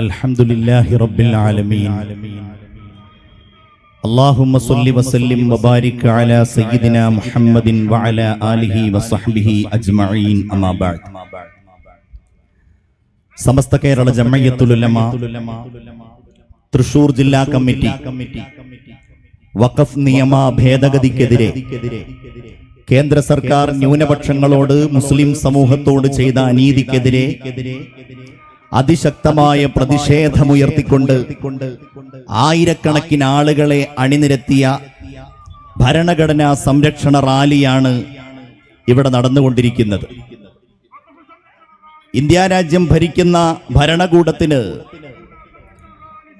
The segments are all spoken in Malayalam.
الحمد لله رب العالمين اللهم صل وسلم وبارك على سيدنا محمد وعلى آله وصحبه أجمعين أما بعد സമസ്ത കേരള ജമ്മയ്യത്തുലുലമ തൃശൂർ ജില്ലാ കമ്മിറ്റി വഖഫ് നിയമ ഭേദഗതിക്കെതിരെ കേന്ദ്ര സർക്കാർ ന്യൂനപക്ഷങ്ങളോട് മുസ്ലിം സമൂഹത്തോട് ചെയ്ത അനീതിക്കെതിരെ അതിശക്തമായ പ്രതിഷേധമുയർത്തിക്കൊണ്ട് ആയിരക്കണക്കിന് ആളുകളെ അണിനിരത്തിയ ഭരണഘടനാ സംരക്ഷണ റാലിയാണ് ഇവിടെ നടന്നുകൊണ്ടിരിക്കുന്നത്. ഇന്ത്യ രാജ്യം ഭരിക്കുന്ന ഭരണകൂടത്തിന്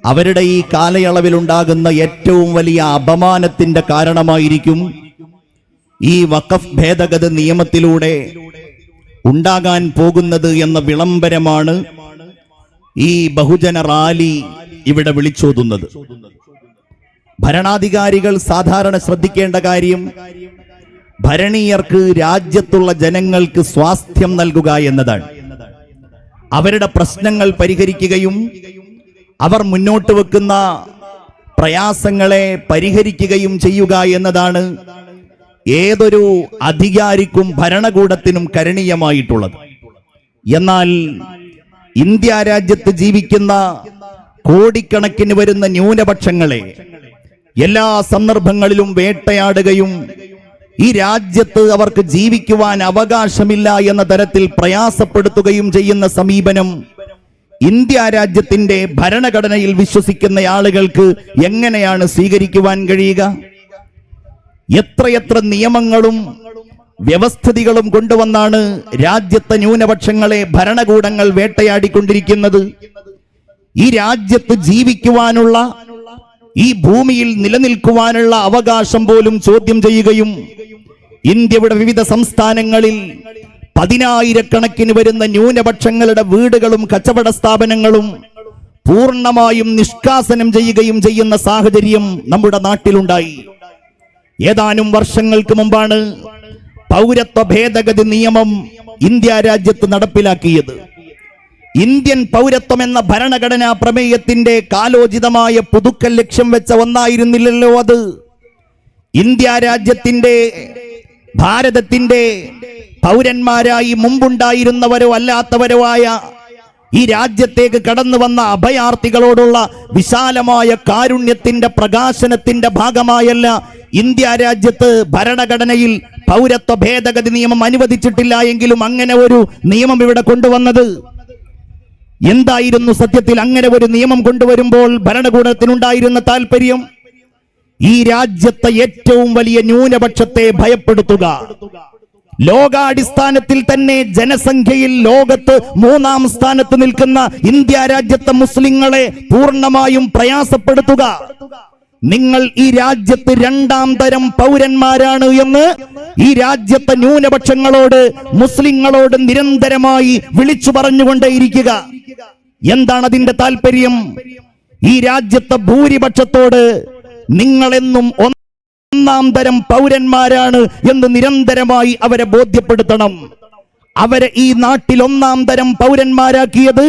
അവരുടെ ഈ കാലയളവിലുണ്ടാകുന്ന ഏറ്റവും വലിയ അപമാനത്തിന്റെ കാരണമായിരിക്കും ഈ വഖഫ് ഭേദഗതി നിയമത്തിലൂടെ ഉണ്ടാകാൻ പോകുന്നത് എന്ന വിളംബരമാണ് ഈ ബഹുജന റാലി ഇവിടെ വിളിച്ചോതുന്നത്. ഭരണാധികാരികൾ സാധാരണ ശ്രദ്ധിക്കേണ്ട കാര്യം ഭരണീയർക്ക് രാജ്യത്തുള്ള ജനങ്ങൾക്ക് സ്വാസ്ഥ്യം നൽകുക എന്നതാണ്. അവരുടെ പ്രശ്നങ്ങൾ പരിഹരിക്കുകയും അവർ മുന്നോട്ട് വെക്കുന്ന പ്രയാസങ്ങളെ പരിഹരിക്കുകയും ചെയ്യുക എന്നതാണ് ഏതൊരു അധികാരിക്കും ഭരണകൂടത്തിനും കരണീയമായിട്ടുള്ളത്. എന്നാൽ ഇന്ത്യ രാജ്യത്ത് ജീവിക്കുന്ന കോടിക്കണക്കിന് വരുന്ന ന്യൂനപക്ഷങ്ങളെ എല്ലാ സന്ദർഭങ്ങളിലും വേട്ടയാടുകയും ഈ രാജ്യത്ത് അവർക്ക് ജീവിക്കുവാൻ അവകാശമില്ല എന്ന തരത്തിൽ പ്രയാസപ്പെടുത്തുകയും ചെയ്യുന്ന സമീപനം ഇന്ത്യ രാജ്യത്തിന്റെ ഭരണഘടനയിൽ വിശ്വസിക്കുന്ന ആളുകൾക്ക് എങ്ങനെയാണ് സ്വീകരിക്കുവാൻ കഴിയുക? എത്രയെത്ര നിയമങ്ങളും വ്യവസ്ഥിതികളും കൊണ്ടുവന്നാണ് രാജ്യത്തെ ന്യൂനപക്ഷങ്ങളെ ഭരണകൂടങ്ങൾ വേട്ടയാടിക്കൊണ്ടിരിക്കുന്നത്. ഈ രാജ്യത്ത് ജീവിക്കുവാനുള്ള ഈ ഭൂമിയിൽ നിലനിൽക്കുവാനുള്ള അവകാശം പോലും ചോദ്യം ചെയ്യുകയും ഇന്ത്യയുടെ വിവിധ സംസ്ഥാനങ്ങളിൽ പതിനായിരക്കണക്കിന് വരുന്ന ന്യൂനപക്ഷങ്ങളുടെ വീടുകളും കച്ചവട സ്ഥാപനങ്ങളും പൂർണമായും നിഷ്കാസനം ചെയ്യുകയും ചെയ്യുന്ന സാഹചര്യം നമ്മുടെ നാട്ടിലുണ്ടായി. ഏതാനും വർഷങ്ങൾക്ക് മുമ്പാണ് പൗരത്വ ഭേദഗതി നിയമം ഇന്ത്യ രാജ്യത്ത് നടപ്പിലാക്കിയത്. ഇന്ത്യൻ പൗരത്വം എന്ന ഭരണഘടനാ പ്രമേയത്തിന്റെ കാലോചിതമായ പുതുക്കൽ ലക്ഷ്യം വെച്ച ഒന്നായിരുന്നില്ലല്ലോ അത്. ഇന്ത്യ രാജ്യത്തിന്റെ ഭാരതത്തിന്റെ പൗരന്മാരായി മുമ്പുണ്ടായിരുന്നവരോ അല്ലാത്തവരോ ആയ ഈ രാജ്യത്തേക്ക് കടന്നു വന്ന അഭയാർത്ഥികളോടുള്ള വിശാലമായ കാരുണ്യത്തിന്റെ പ്രകാശനത്തിന്റെ ഭാഗമായല്ല ഇന്ത്യ രാജ്യത്ത് ഭരണഘടനയിൽ പൗരത്വ ഭേദഗതി നിയമം അനുവദിച്ചിട്ടില്ല എങ്കിലും അങ്ങനെ ഒരു നിയമം ഇവിടെ കൊണ്ടുവന്നത്. എന്തായിരുന്നു സത്യത്തിൽ അങ്ങനെ ഒരു നിയമം കൊണ്ടുവരുമ്പോൾ ഭരണകൂടത്തിനുണ്ടായിരുന്ന താല്പര്യം ഈ രാജ്യത്തെ ഏറ്റവും വലിയ ന്യൂനപക്ഷത്തെ ഭയപ്പെടുത്തുക. ലോകാടിസ്ഥാനത്തിൽ തന്നെ ജനസംഖ്യയിൽ ലോകത്ത് മൂന്നാം സ്ഥാനത്ത് നിൽക്കുന്ന ഇന്ത്യ രാജ്യത്തെ മുസ്ലിങ്ങളെ പൂർണമായും പ്രയാസപ്പെടുത്തുക. നിങ്ങൾ ഈ രാജ്യത്ത് രണ്ടാം തരം പൗരന്മാരാണ് എന്ന് ഈ രാജ്യത്തെ ന്യൂനപക്ഷങ്ങളോട് മുസ്ലിങ്ങളോട് നിരന്തരമായി വിളിച്ചു പറഞ്ഞുകൊണ്ടേയിരിക്കുക. എന്താണ് അതിന്റെ താല്പര്യം ഈ രാജ്യത്തെ ഭൂരിപക്ഷത്തോട് നിങ്ങളെന്നും ഒന്നാം തരം പൗരന്മാരാണ് എന്ന് നിരന്തരമായി അവരെ ബോധ്യപ്പെടുത്തണം. അവരെ ഈ നാട്ടിൽ ഒന്നാം തരം പൗരന്മാരാക്കിയത്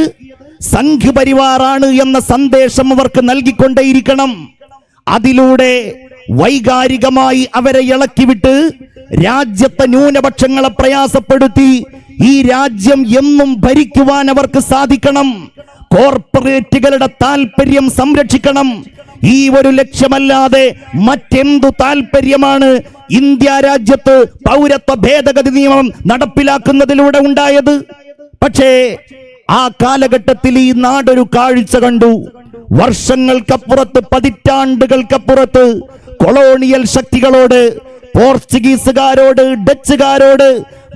സംഘപരിവാറാണ് എന്ന സന്ദേശം അവർക്ക് നൽകിക്കൊണ്ടേയിരിക്കണം. അതിലൂടെ വൈകാരികമായി അവരെ ഇളക്കിവിട്ട് രാജ്യത്തെ ന്യൂനപക്ഷങ്ങളെ പ്രയാസപ്പെടുത്തി ഈ രാജ്യം എന്നും ഭരിക്കുവാൻ അവർക്ക് സാധിക്കണം. കോർപ്പറേറ്റുകളുടെ താല്പര്യം സംരക്ഷിക്കണം. ഈ ഒരു ലക്ഷ്യമല്ലാതെ മറ്റെന്തു താല്പര്യമാണ് ഇന്ത്യ രാജ്യത്ത് പൗരത്വ ഭേദഗതി നിയമം നടപ്പിലാക്കുന്നതിലൂടെ ഉണ്ടായത്? പക്ഷേ ആ കാലഘട്ടത്തിൽ ഈ നാടൊരു കാഴ്ച കണ്ടു. വർഷങ്ങൾക്കപ്പുറത്ത് പതിറ്റാണ്ടുകൾക്കപ്പുറത്ത് കൊളോണിയൽ ശക്തികളോട് പോർച്ചുഗീസുകാരോട് ഡച്ചുകാരോട്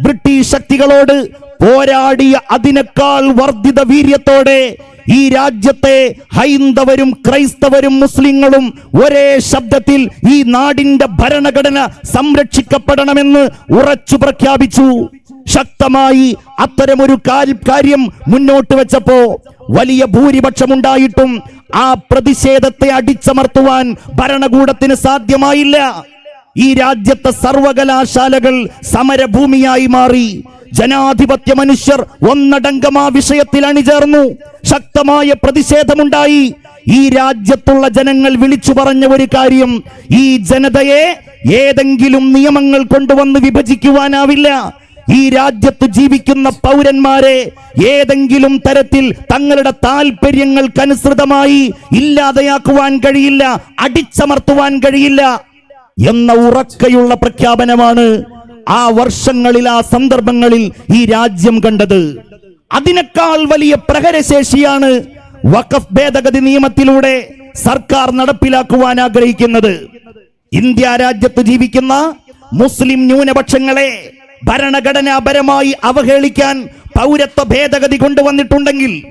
ബ്രിട്ടീഷ് ശക്തികളോട് പോരാടിയ അതിനേക്കാൾ വർദ്ധിത വീര്യത്തോടെ ഈ രാജ്യത്തെ ഹൈന്ദവരും ക്രൈസ്തവരും മുസ്ലിങ്ങളും ഒരേ ശബ്ദത്തിൽ ഈ നാടിന്റെ ഭരണഘടന സംരക്ഷിക്കപ്പെടണമെന്ന് ഉറച്ചു പ്രഖ്യാപിച്ചു. ശക്തമായി അത്തരമൊരു കാര്യം- മുന്നോട്ട് വെച്ചപ്പോ വലിയ ഭൂരിപക്ഷമുണ്ടായിട്ടും ആ പ്രതിഷേധത്തെ അടിച്ചമർത്തുവാൻ ഭരണകൂടത്തിന് സാധ്യമായില്ല. ഈ രാജ്യത്തെ സർവകലാശാലകൾ സമരഭൂമിയായി മാറി. ജനാധിപത്യ മനുഷ്യർ ഒന്നടങ്കം ആ വിഷയത്തിൽ അണിചേർന്നു. ശക്തമായ പ്രതിഷേധമുണ്ടായി. ഈ രാജ്യത്തുള്ള ജനങ്ങൾ വിളിച്ചു പറഞ്ഞ ഒരു കാര്യം ഈ ജനതയെ ഏതെങ്കിലും നിയമങ്ങൾ കൊണ്ടുവന്ന് വിഭജിക്കുവാനാവില്ല. ഈ രാജ്യത്ത് ജീവിക്കുന്ന പൗരന്മാരെ ഏതെങ്കിലും തരത്തിൽ തങ്ങളുടെ താല്പര്യങ്ങൾക്കനുസൃതമായി ഇല്ലാതെയാക്കുവാൻ കഴിയില്ല അടിച്ചമർത്തുവാൻ കഴിയില്ല എന്ന ഉറക്കയുള്ള പ്രഖ്യാപനമാണ് ആ വർഷങ്ങളിൽ ആ സന്ദർഭങ്ങളിൽ ഈ രാജ്യം കണ്ടത്. അതിനേക്കാൾ വലിയ പ്രഹരശേഷിയാണ് വഖഫ് ഭേദഗതി നിയമത്തിലൂടെ സർക്കാർ നടപ്പിലാക്കുവാൻ ആഗ്രഹിക്കുന്നത്. ഇന്ത്യ രാജ്യത്ത് ജീവിക്കുന്ന മുസ്ലിം ന്യൂനപക്ഷങ്ങളെ ഭരണഘടനാപരമായി അവഹേളിക്കാൻ പൗരത്വ ഭേദഗതി കൊണ്ടുവന്നിട്ടുണ്ടെങ്കിൽ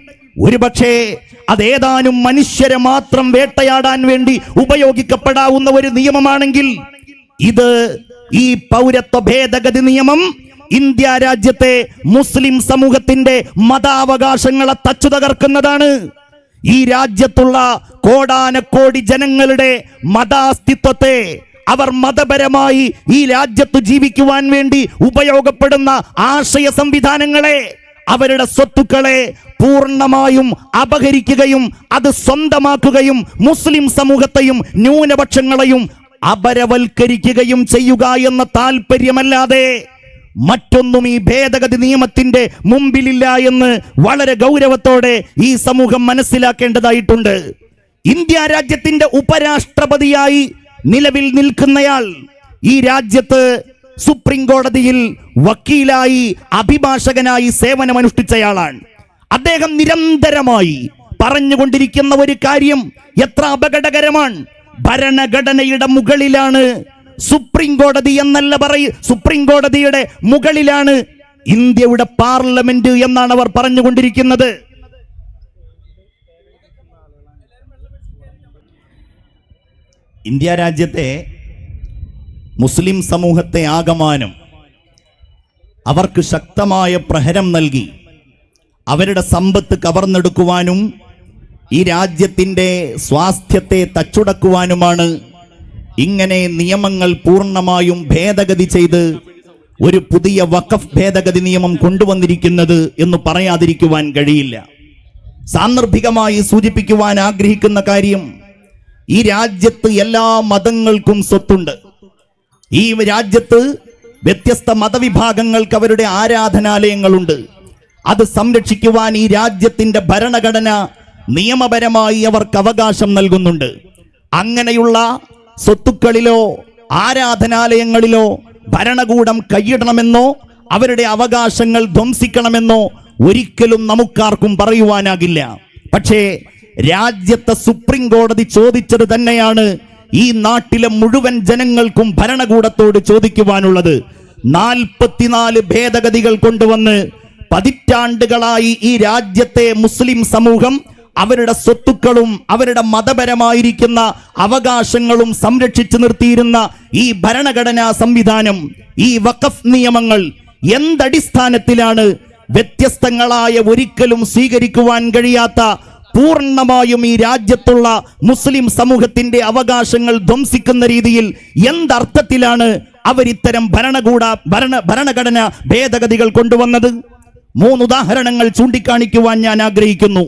ഒരുപക്ഷേ അതേതാനും മനുഷ്യരെ മാത്രം വേട്ടയാടാൻ വേണ്ടി ഉപയോഗിക്കപ്പെടാവുന്ന ഒരു നിയമമാണെങ്കിൽ ഇത് ഈ പൗരത്വ ഭേദഗതി നിയമം ഇന്ത്യ രാജ്യത്തെ മുസ്ലിം സമൂഹത്തിന്റെ മതാവകാശങ്ങളെ തച്ചു തകർക്കുന്നതാണ്. ഈ രാജ്യത്തുള്ള കോടാനക്കോടി ജനങ്ങളുടെ മതാസ്തിത്വത്തെ അവർ മതപരമായി ഈ രാജ്യത്ത് ജീവിക്കുവാൻ വേണ്ടി ഉപയോഗപ്പെടുന്ന ആശയ സംവിധാനങ്ങളെ അവരുടെ സ്വത്തുക്കളെ പൂർണമായും അപഹരിക്കുകയും അത് സ്വന്തമാക്കുകയും മുസ്ലിം സമൂഹത്തെയും ന്യൂനപക്ഷങ്ങളെയും അപരവൽക്കരിക്കുകയും ചെയ്യുക എന്ന താല്പര്യമല്ലാതെ മറ്റൊന്നും ഈ ഭേദഗതി നിയമത്തിന്റെ മുമ്പിലില്ല എന്ന് വളരെ ഗൗരവത്തോടെ ഈ സമൂഹം മനസ്സിലാക്കേണ്ടതായിട്ടുണ്ട്. ഇന്ത്യ രാജ്യത്തിന്റെ ഉപരാഷ്ട്രപതിയായി നിലവിൽ നിൽക്കുന്നയാൾ ഈ രാജ്യത്ത് സുപ്രീം കോടതിയിൽ വക്കീലായി അഭിഭാഷകനായി സേവനമനുഷ്ഠിച്ചയാളാണ്. അദ്ദേഹം നിരന്തരമായി പറഞ്ഞുകൊണ്ടിരിക്കുന്ന ഒരു കാര്യം എത്ര അപകടകരമാണ്. ഭരണഘടനയുടെ മുകളിലാണ് സുപ്രീം കോടതി എന്നല്ല പറയ സുപ്രീം കോടതിയുടെ മുകളിലാണ് ഇന്ത്യയുടെ പാർലമെന്റ് എന്നാണ് അവർ പറഞ്ഞുകൊണ്ടിരിക്കുന്നത്. ഇന്ത്യ രാജ്യത്തെ മുസ്ലിം സമൂഹത്തെ ആകമാനം അവർക്ക് ശക്തമായ പ്രഹരം നൽകി അവരുടെ സമ്പത്ത് കവർന്നെടുക്കുവാനും ഈ രാജ്യത്തിന്റെ സ്വാസ്ഥ്യത്തെ തച്ചുടക്കുവാനുമാണ് ഇങ്ങനെ നിയമങ്ങൾ പൂർണമായും ഭേദഗതി ചെയ്ത് ഒരു പുതിയ വഖഫ് ഭേദഗതി നിയമം കൊണ്ടുവന്നിരിക്കുന്നത് എന്ന് പറയാതിരിക്കുവാൻ കഴിയില്ല. സാന്ദർഭികമായി സൂചിപ്പിക്കുവാൻ ആഗ്രഹിക്കുന്ന കാര്യം ഈ രാജ്യത്ത് എല്ലാ മതങ്ങൾക്കും സ്വത്തുണ്ട്. ഈ രാജ്യത്ത് വ്യത്യസ്ത മതവിഭാഗങ്ങൾക്ക് അവരുടെ ആരാധനാലയങ്ങളുണ്ട്. അത് സംരക്ഷിക്കുവാൻ ഈ രാജ്യത്തിന്റെ ഭരണഘടന നിയമപരമായി അവർക്ക് അവകാശം നൽകുന്നുണ്ട്. അങ്ങനെയുള്ള സ്വത്തുക്കളിലോ ആരാധനാലയങ്ങളിലോ ഭരണകൂടം കൈയിടണമെന്നോ അവരുടെ അവകാശങ്ങൾ ധ്വംസിക്കണമെന്നോ ഒരിക്കലും നമുക്കാർക്കും പറയുവാനാകില്ല. പക്ഷേ രാജ്യത്തെ സുപ്രീം കോടതി ചോദിച്ചത് തന്നെയാണ് ഈ നാട്ടിലെ മുഴുവൻ ജനങ്ങൾക്കും ഭരണകൂടത്തോട് ചോദിക്കുവാനുള്ളത്. നാൽപ്പത്തിനാല് ഭേദഗതികൾ കൊണ്ടുവന്ന് പതിറ്റാണ്ടുകളായി ഈ രാജ്യത്തെ മുസ്ലിം സമൂഹം അവരുടെ സ്വത്തുക്കളും അവരുടെ മതപരമായിരിക്കുന്ന അവകാശങ്ങളും സംരക്ഷിച്ചു നിർത്തിയിരുന്ന ഈ ഭരണഘടനാ സംവിധാനം ഈ വഖഫ് നിയമങ്ങൾ എന്തടിസ്ഥാനത്തിലാണ് വ്യത്യസ്തങ്ങളായ ഒരിക്കലും സ്വീകരിക്കുവാൻ കഴിയാത്ത പൂർണമായും ഈ രാജ്യത്തുള്ള മുസ്ലിം സമൂഹത്തിന്റെ അവകാശങ്ങൾ ധ്വംസിക്കുന്ന രീതിയിൽ എന്തർത്ഥത്തിലാണ് അവരിത്തരം ഭരണകൂട ഭരണ ഭരണഘടന ഭേദഗതികൾ കൊണ്ടുവന്നത്? മൂന്ന് ഉദാഹരണങ്ങൾ ചൂണ്ടിക്കാണിക്കുവാൻ ഞാൻ ആഗ്രഹിക്കുന്നു.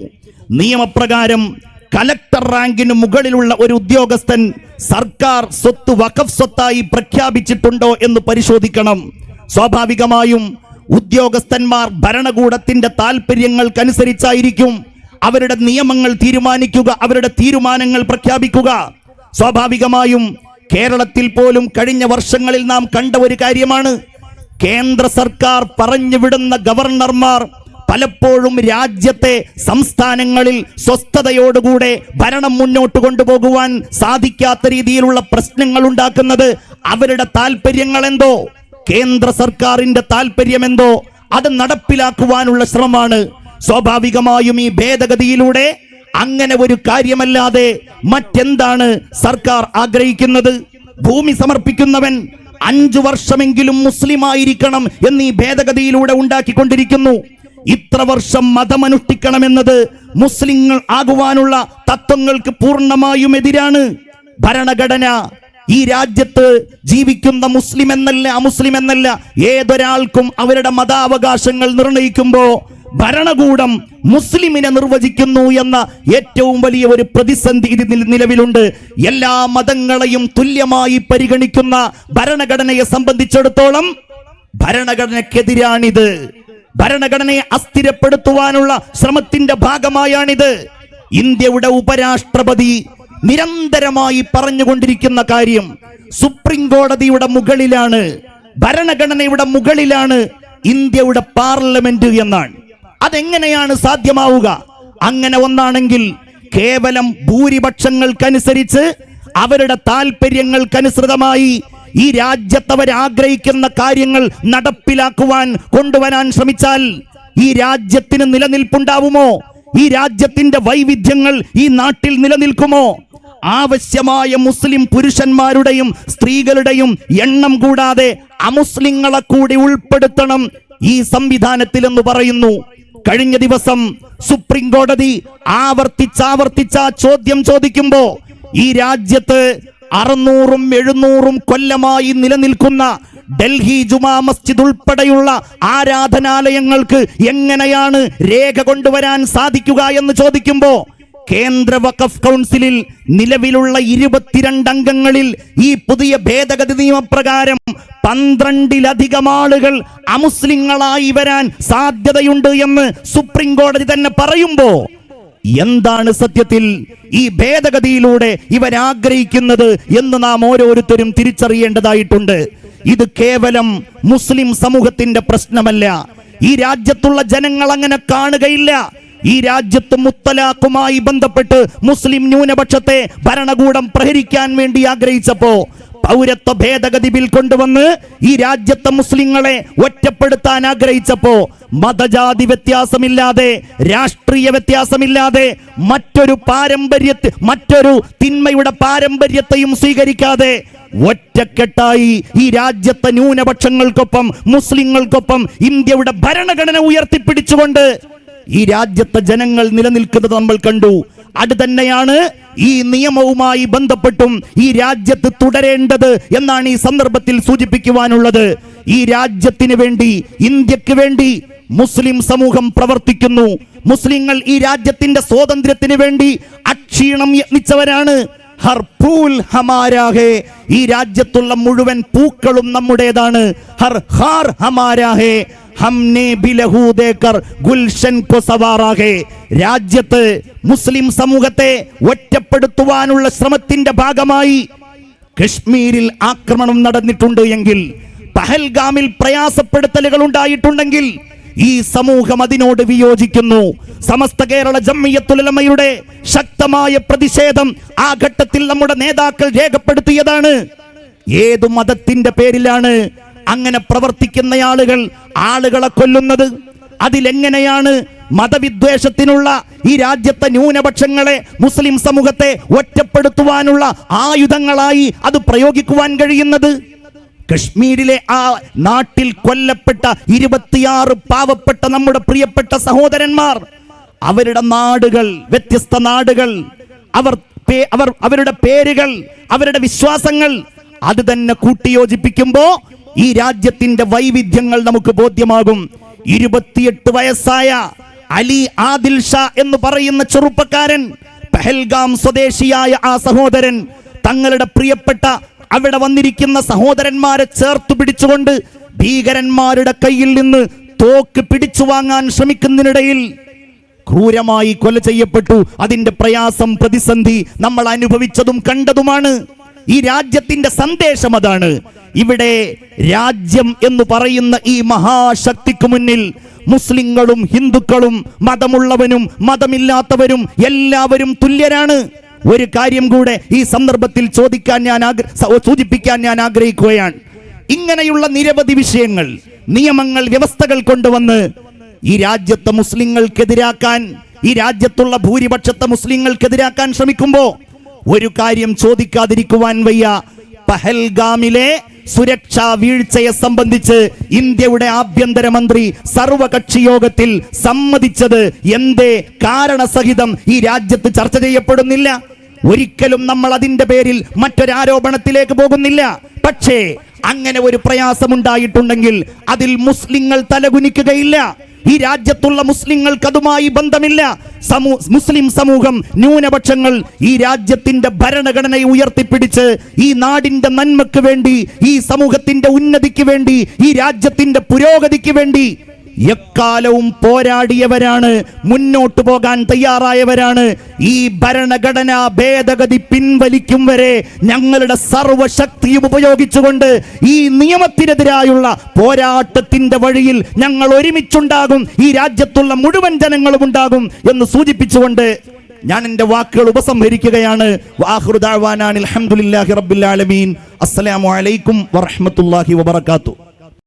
നിയമപ്രകാരം കലക്ടർ റാങ്കിന് മുകളിലുള്ള ഒരു ഉദ്യോഗസ്ഥൻ സർക്കാർ സ്വത്ത് വഖഫ് സ്വത്തായി പ്രഖ്യാപിച്ചിട്ടുണ്ടോ എന്ന് പരിശോധിക്കണം. സ്വാഭാവികമായും ഉദ്യോഗസ്ഥന്മാർ ഭരണകൂടത്തിന്റെ താല്പര്യങ്ങൾക്കനുസരിച്ചായിരിക്കും അവരുടെ നിയമങ്ങൾ തീരുമാനിക്കുക അവരുടെ തീരുമാനങ്ങൾ പ്രഖ്യാപിക്കുക. സ്വാഭാവികമായും കേരളത്തിൽ പോലും കഴിഞ്ഞ വർഷങ്ങളിൽ നാം കണ്ട ഒരു കാര്യമാണ്. കേന്ദ്ര സർക്കാർ പറഞ്ഞു വിടുന്ന ഗവർണർമാർ പലപ്പോഴും രാജ്യത്തെ സംസ്ഥാനങ്ങളിൽ സ്വസ്ഥതയോടുകൂടെ ഭരണം മുന്നോട്ട് കൊണ്ടുപോകുവാൻ സാധിക്കാത്ത രീതിയിലുള്ള പ്രശ്നങ്ങൾ ഉണ്ടാക്കുന്നത് അവരുടെ താല്പര്യങ്ങൾ എന്തോ കേന്ദ്ര സർക്കാരിന്റെ താല്പര്യം എന്തോ അത് നടപ്പിലാക്കുവാനുള്ള ശ്രമമാണ്. സ്വാഭാവികമായും ഈ ഭേദഗതിയിലൂടെ അങ്ങനെ ഒരു കാര്യമല്ലാതെ മറ്റെന്താണ് സർക്കാർ ആഗ്രഹിക്കുന്നത്? ഭൂമി സമർപ്പിക്കുന്നവൻ അഞ്ചു വർഷമെങ്കിലും മുസ്ലിം ആയിരിക്കണം എന്ന് ഈ ഭേദഗതിയിലൂടെ ഉണ്ടാക്കിക്കൊണ്ടിരിക്കുന്നു. ഇത്ര വർഷം മതമനുഷ്ഠിക്കണമെന്നത് മുസ്ലിങ്ങൾ ആകുവാനുള്ള തത്വങ്ങൾക്ക് പൂർണമായും എതിരാണ്. ഭരണഘടന ഈ രാജ്യത്ത് ജീവിക്കുന്ന മുസ്ലിം എന്നല്ല അമുസ്ലിം എന്നല്ല ഏതൊരാൾക്കും അവരുടെ മതാവകാശങ്ങൾ നിർണയിക്കുമ്പോ ഭരണകൂടം മുസ്ലിമിനെ നിർവചിക്കുന്നു എന്ന ഏറ്റവും വലിയ ഒരു പ്രതിസന്ധി ഇതിൽ നിലവിലുണ്ട്. എല്ലാ മതങ്ങളെയും തുല്യമായി പരിഗണിക്കുന്ന ഭരണഘടനയെ സംബന്ധിച്ചിടത്തോളം ഭരണഘടനക്കെതിരാണിത്. ഭരണഘടനയെ അസ്ഥിരപ്പെടുത്തുവാനുള്ള ശ്രമത്തിന്റെ ഭാഗമായാണിത്. ഇന്ത്യയുടെ ഉപരാഷ്ട്രപതി നിരന്തരമായി പറഞ്ഞുകൊണ്ടിരിക്കുന്ന കാര്യം സുപ്രീം കോടതിയുടെ മുകളിലാണ് ഭരണഘടനയുടെ മുകളിലാണ് ഇന്ത്യയുടെ പാർലമെന്റ് എന്നാണ്. അതെങ്ങനെയാണ് സാധ്യമാവുക? അങ്ങനെ ഒന്നാണെങ്കിൽ കേവലം ഭൂരിപക്ഷങ്ങൾക്കനുസരിച്ച് അവരുടെ താല്പര്യങ്ങൾക്കനുസൃതമായി ഈ രാജ്യത്തവർ ആഗ്രഹിക്കുന്ന കാര്യങ്ങൾ നടപ്പിലാക്കുവാൻ കൊണ്ടുവരാൻ ശ്രമിച്ചാൽ ഈ രാജ്യത്തിന് നിലനിൽപ്പുണ്ടാവുമോ? ഈ രാജ്യത്തിന്റെ വൈവിധ്യങ്ങൾ ഈ നാട്ടിൽ നിലനിൽക്കുമോ? ആവശ്യമായ മുസ്ലിം പുരുഷന്മാരുടെയും സ്ത്രീകളുടെയും എണ്ണം കൂടാതെ അമുസ്ലിങ്ങളെ കൂടി ഉൾപ്പെടുത്തണം ഈ സംവിധാനത്തിൽ എന്ന് പറയുന്നു. കഴിഞ്ഞ ദിവസം സുപ്രീം കോടതി ആവർത്തിച്ചാവർത്തിച്ച ചോദ്യം ചോദിക്കുമ്പോ ഈ രാജ്യത്ത് അറുന്നൂറും എഴുന്നൂറും കൊല്ലമായി നിലനിൽക്കുന്ന ഡൽഹി ജുമാ മസ്ജിദ് ഉൾപ്പെടെയുള്ള ആരാധനാലയങ്ങൾക്ക് എങ്ങനെയാണ് രേഖ കൊണ്ടുവരാൻ സാധിക്കുക എന്ന് ചോദിക്കുമ്പോ കേന്ദ്ര വഖഫ് കൗൺസിലിൽ നിലവിലുള്ള ഇരുപത്തിരണ്ട് അംഗങ്ങളിൽ ഈ പുതിയ ഭേദഗതി നിയമപ്രകാരം പന്ത്രണ്ടിലധികം ആളുകൾ അമുസ്ലിങ്ങളായി വരാൻ സാധ്യതയുണ്ട് എന്ന് സുപ്രീം കോടതി തന്നെ പറയുമ്പോ എന്താണ് സത്യത്തിൽ ഈ ഭേദഗതിയിലൂടെ ഇവരാഗ്രഹിക്കുന്നത് എന്ന് നാം ഓരോരുത്തരും തിരിച്ചറിയേണ്ടതായിട്ടുണ്ട്. ഇത് കേവലം മുസ്ലിം സമൂഹത്തിന്റെ പ്രശ്നമല്ല. ഈ രാജ്യത്തുള്ള ജനങ്ങൾ അങ്ങനെ കാണുകയില്ല. ഈ രാജ്യത്ത് മുത്തലാഖുമായി ബന്ധപ്പെട്ട് മുസ്ലിം ന്യൂനപക്ഷത്തെ ഭരണകൂടം പ്രഹരിക്കാൻ വേണ്ടി ആഗ്രഹിച്ചപ്പോ പൗരത്വ ഭേദഗതി ബിൽ കൊണ്ടുവന്ന് ഈ രാജ്യത്തെ മുസ്ലിങ്ങളെ ഒറ്റപ്പെടുത്താൻ ആഗ്രഹിച്ചപ്പോ മതജാതി വ്യത്യാസമില്ലാതെ രാഷ്ട്രീയ വ്യത്യാസമില്ലാതെ മറ്റൊരു പാരമ്പര്യത്തെ മറ്റൊരു തിന്മയുടെ പാരമ്പര്യത്തെയും സ്വീകരിക്കാതെ ഒറ്റക്കെട്ടായി ഈ രാജ്യത്തെ ന്യൂനപക്ഷങ്ങൾക്കൊപ്പം മുസ്ലിങ്ങൾക്കൊപ്പം ഇന്ത്യയുടെ ഭരണഘടന ഉയർത്തിപ്പിടിച്ചുകൊണ്ട് ഈ രാജ്യത്തെ ജനങ്ങൾ നിലനിൽക്കുന്നത് നമ്മൾ കണ്ടു. അത് തന്നെയാണ് ഈ നിയമവുമായി ബന്ധപ്പെട്ടും ഈ രാജ്യത്ത് തുടരേണ്ടത് എന്നാണ് ഈ സന്ദർഭത്തിൽ സൂചിപ്പിക്കുവാനുള്ളത്. ഈ രാജ്യത്തിന് വേണ്ടി ഇന്ത്യയ്ക്ക് വേണ്ടി മുസ്ലിം സമൂഹം പ്രവർത്തിക്കുന്നു. മുസ്ലിങ്ങൾ ഈ രാജ്യത്തിന്റെ സ്വാതന്ത്ര്യത്തിന് വേണ്ടി അക്ഷീണം യത്നിച്ചവരാണ്. ഹർ ഫൂൽ ഹമാരാഹേ. ഈ രാജ്യത്തുള്ള മുഴുവൻ പൂക്കളും നമ്മുടേതാണ്. ഹർ ഹാർ ഹമാരാഹേ. ഹംനെ ബിലഹൂദേക്കർ ഗുൽഷൻ കൊസവാറാകെ. രാജ്യത്ത് മുസ്ലിം സമൂഹത്തെ ഒറ്റപ്പെടുത്തുവാനുള്ള ശ്രമത്തിന്റെ ഭാഗമായി കശ്മീരിൽ ആക്രമണം നടന്നിട്ടുണ്ട് എങ്കിൽ പഹൽഗാമിൽ പ്രയാസപ്പെടുത്തലുകൾ ഉണ്ടായിട്ടുണ്ടെങ്കിൽ ഈ സമൂഹം അതിനോട് വിയോജിക്കുന്നു. സമസ്ത കേരള ജമ്മിയത്തുലമയുടെ ശക്തമായ പ്രതിഷേധം ആ ഘട്ടത്തിൽ നമ്മുടെ നേതാക്കൾ രേഖപ്പെടുത്തിയതാണ്. ഏതു മതത്തിന്റെ പേരിലാണ് അങ്ങനെ പ്രവർത്തിക്കുന്ന ആളുകൾ ആളുകളെ കൊല്ലുന്നത്. അതിലെങ്ങനെയാണ് മതവിദ്വേഷത്തിനുള്ള ഈ രാജ്യത്തെ ന്യൂനപക്ഷങ്ങളെ മുസ്ലിം സമൂഹത്തെ ഒറ്റപ്പെടുത്തുവാനുള്ള ആയുധങ്ങളായി അത് പ്രയോഗിക്കുവാൻ കഴിയുന്നത്? കശ്മീരിലെ ആ നാട്ടിൽ കൊല്ലപ്പെട്ട ഇരുപത്തിയാറ് പാവപ്പെട്ട നമ്മുടെ പ്രിയപ്പെട്ട സഹോദരന്മാർ അവരുടെ നാടുകൾ വ്യത്യസ്ത നാടുകൾ അവർ അവർ അവരുടെ പേരുകൾ അവരുടെ വിശ്വാസങ്ങൾ അത് തന്നെ കൂട്ടിയോജിപ്പിക്കുമ്പോ ഈ രാജ്യത്തിന്റെ വൈവിധ്യങ്ങൾ നമുക്ക് ബോധ്യമാകും. ഇരുപത്തിയെട്ട് വയസ്സായ അലി ആദിൽ ഷാ എന്ന് പറയുന്ന ചെറുപ്പക്കാരൻ പെഹൽഗാം സ്വദേശിയായ ആ സഹോദരൻ തങ്ങളുടെ പ്രിയപ്പെട്ട അവിടെ വന്നിരിക്കുന്ന സഹോദരന്മാരെ ചേർത്ത് പിടിച്ചുകൊണ്ട് ഭീകരന്മാരുടെ കയ്യിൽ നിന്ന് തോക്ക് പിടിച്ചു വാങ്ങാൻ ശ്രമിക്കുന്നതിനിടയിൽ ക്രൂരമായി കൊല ചെയ്യപ്പെട്ടു. അതിന്റെ പ്രയാസം പ്രതിസന്ധി നമ്മൾ അനുഭവിച്ചതും കണ്ടതുമാണ്. ഈ രാജ്യത്തിന്റെ സന്ദേശം അതാണ്. ഇവിടെ രാജ്യം എന്ന് പറയുന്ന ഈ മഹാശക്തിക്ക് മുന്നിൽ മുസ്ലിങ്ങളും ഹിന്ദുക്കളും മതമുള്ളവനും മതമില്ലാത്തവരും എല്ലാവരും തുല്യരാണ്. ഒരു കാര്യം കൂടെ ഈ സന്ദർഭത്തിൽ ചോദിക്കാൻ ഞാൻ സൂചിപ്പിക്കാൻ ഞാൻ ആഗ്രഹിക്കുകയാണ്. ഇങ്ങനെയുള്ള നിരവധി വിഷയങ്ങൾ നിയമങ്ങൾ വ്യവസ്ഥകൾ കൊണ്ടുവന്ന് ഈ രാജ്യത്തെ മുസ്ലിങ്ങൾക്കെതിരാക്കാൻ ഈ രാജ്യത്തുള്ള ഭൂരിപക്ഷത്തെ മുസ്ലിങ്ങൾക്കെതിരാക്കാൻ ശ്രമിക്കുമ്പോൾ ഒരു കാര്യം ചോദിക്കാതിരിക്കുവാൻ വയ്യ. പഹൽഗാമിലെ സുരക്ഷാ വീഴ്ചയെ സംബന്ധിച്ച് ഇന്ത്യയുടെ ആഭ്യന്തരമന്ത്രി സർവകക്ഷി യോഗത്തിൽ സമ്മതിച്ചത് എന്തേ കാരണസഹിതം ഈ രാജ്യത്ത് ചർച്ച ചെയ്യപ്പെടുന്നില്ല. ഒരിക്കലും നമ്മൾ അതിന്റെ പേരിൽ മറ്റൊരാരോപണത്തിലേക്ക് പോകുന്നില്ല. പക്ഷേ അങ്ങനെ ഒരു പ്രയാസമുണ്ടായിട്ടുണ്ടെങ്കിൽ അതിൽ മുസ്ലിങ്ങൾ തലകുനിക്കുകയില്ല. ഈ രാജ്യത്തുള്ള മുസ്ലിങ്ങൾക്ക് അതുമായി ബന്ധമില്ല. സമൂ മുസ്ലിം സമൂഹം ന്യൂനപക്ഷങ്ങൾ ഈ രാജ്യത്തിന്റെ ഭരണഘടനയെ ഉയർത്തിപ്പിടിച്ച് ഈ നാടിന്റെ നന്മയ്ക്ക് വേണ്ടി ഈ സമൂഹത്തിന്റെ ഉന്നതിക്ക് വേണ്ടി ഈ രാജ്യത്തിന്റെ പുരോഗതിക്ക് വേണ്ടി എക്കാലവും പോരാടിയവരാണ് മുന്നോട്ടു പോകാൻ തയ്യാറായവരാണ്. ഈ ഭരണഘടനാ ഭേദഗതി പിൻവലിക്കും വരെ ഞങ്ങളുടെ സർവശക്തിയും ഉപയോഗിച്ചുകൊണ്ട് ഈ നിയമത്തിനെതിരായുള്ള പോരാട്ടത്തിന്റെ വഴിയിൽ ഞങ്ങൾ ഒരുമിച്ചുണ്ടാകും ഈ രാജ്യത്തുള്ള മുഴുവൻ ജനങ്ങളും ഉണ്ടാകും എന്ന് സൂചിപ്പിച്ചുകൊണ്ട് ഞാൻ എന്റെ വാക്കുകൾ ഉപസംഹരിക്കുകയാണ്. വാഹൃദാവാനാൻ അലഹമുല്ലാഹി റബ്ബിൽ ആലമീൻ. അസ്സലാമു അലൈക്കും വറഹ്മത്തുള്ളാഹി വബറകാതുഹു.